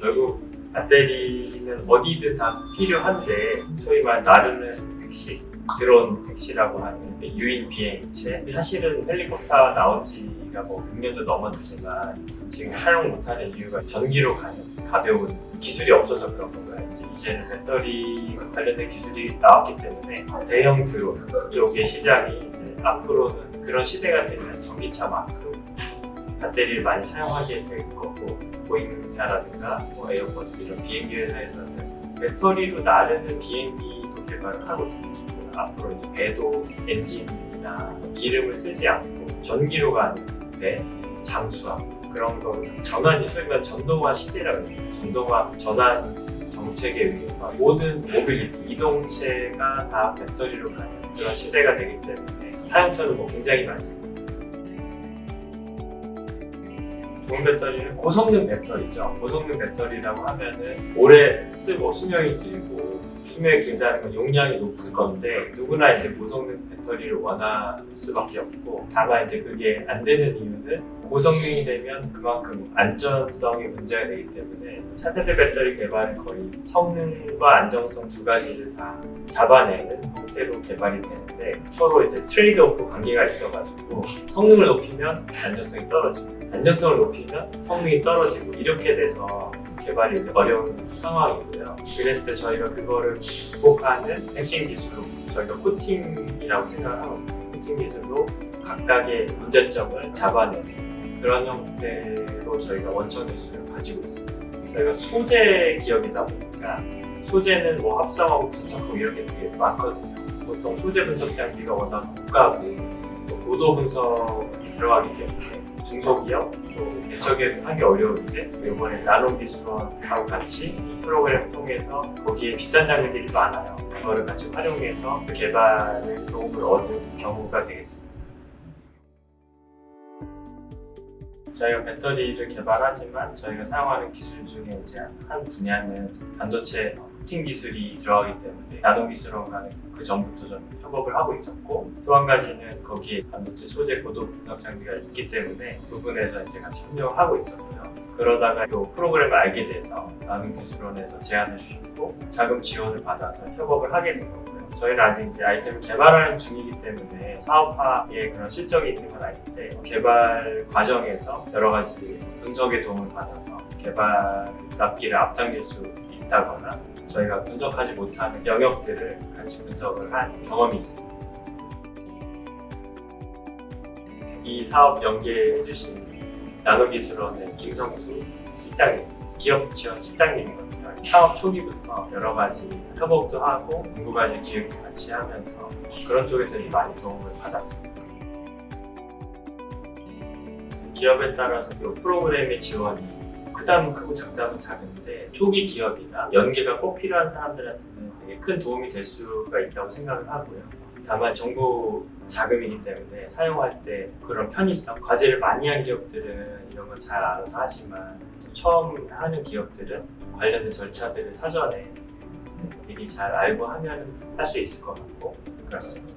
결국 배터리는 어디든 다 필요한데 소위 말 나르는 택시 드론 택시라고 하는 유인 비행체 사실은 헬리콥터 나온 지가 뭐 6년도 넘었지만 지금 사용 못하는 이유가 전기로 가는 가벼운 기술이 없어서 그런 건가요? 이제 이제는 배터리 관련된 기술이 나왔기 때문에 대형 드론 쪽의 시장이 앞으로는 그런 시대가 되면 전기차만큼 배터리를 많이 사용하게 될 거고 보잉사라든가 뭐 에어버스 이런 비행기 회사에서는 배터리로 나르는 비행기도 개발을 하고 있습니다. 앞으로 이제 배도 엔진이나 기름을 쓰지 않고 전기로 가는 배, 잠수함 그런 거 전환이 소위 말해 전동화 시대라고 해요. 전동화 전환 정책에 의해서 모든 모빌리티 이동체가 다 배터리로 가는 그런 시대가 되기 때문에 사용처는 뭐 굉장히 많습니다. 좋은 배터리는 고성능 배터리죠. 고성능 배터리라고 하면은 오래 쓰고 수명이 길고 수명이 길다는 건 용량이 높을 건데 누구나 이제 고성능 배터리를 원할 수밖에 없고 다만 이제 그게 안 되는 이유는 고성능이 되면 그만큼 안전성이 문제가 되기 때문에 차세대 배터리 개발은 거의 성능과 안정성 두 가지를 다 잡아내는 형태로 개발이 되는데 서로 이제 트레이드 오프 관계가 있어가지고 성능을 높이면 안전성이 떨어지고 안정성을 높이면 성능이 떨어지고 이렇게 돼서 개발이 어려운 상황이고요. 그랬을 때 저희가 그거를 극복하는 핵심 기술로 저희가 코팅이라고 생각을 하거든요. 코팅 기술로 각각의 문제점을 잡아내는 그런 형태로 저희가 원천 기술을 가지고 있습니다. 저희가 소재 기업이다 보니까 소재는 뭐 합성하고 분석하고 이런 게 되게 많거든요. 보통 소재 분석 장비가 워낙 고가고 또 고도 분석이 들어가기 때문에 중소기업 또 개척에 하기 어려운데 이번에 나노 기술원하고 같이 이 프로그램을 통해서 거기에 비싼 장비들이 많아요. 그거를 같이 활용해서 그 개발에 도움을 얻은 경우가 되겠습니다. 저희가 배터리를 개발하지만 저희가 사용하는 기술 중에 이제 한 분야는 반도체 코팅 기술이 들어가기 때문에 나노 기술원과는 그 전부터 좀 협업을 하고 있었고 또 한 가지는 거기에 반도체 소재 고도 분석 장비가 있기 때문에 부분에서 이제 같이 협력을 하고 있었고요. 그러다가 또 프로그램을 알게 돼서 나노 기술원에서 제안을 주셨고 자금 지원을 받아서 협업을 하게 된 거고요. 저희는 아직 이제 아이템을 개발하는 중이기 때문에 사업화에 그런 실적이 있는 건 아닌데 개발 과정에서 여러 가지 분석의 도움을 받아서 개발 납기를 앞당길 수 있다거나 저희가 분석하지 못하는 영역들을 같이 분석을 한 경험이 있습니다. 이 사업 연계해 주신 나노기술원의 김성수 실장님, 기업 지원 실장님이거든요. 사업 초기부터 여러 가지 협업도 하고 연구과제 기획도 같이 하면서 그런 쪽에서 이 많이 도움을 받았습니다. 기업에 따라서 이 프로그램의 지원이 크다면 크고 작다면 작은데 초기 기업이나 연계가 꼭 필요한 사람들한테는 되게 큰 도움이 될 수가 있다고 생각을 하고요. 다만 정부 자금이기 때문에 사용할 때 그런 편의성, 과제를 많이 한 기업들은 이런 걸 잘 알아서 하지만 또 처음 하는 기업들은 관련된 절차들을 사전에 미리 잘 알고 하면 할 수 있을 것 같고 그렇습니다.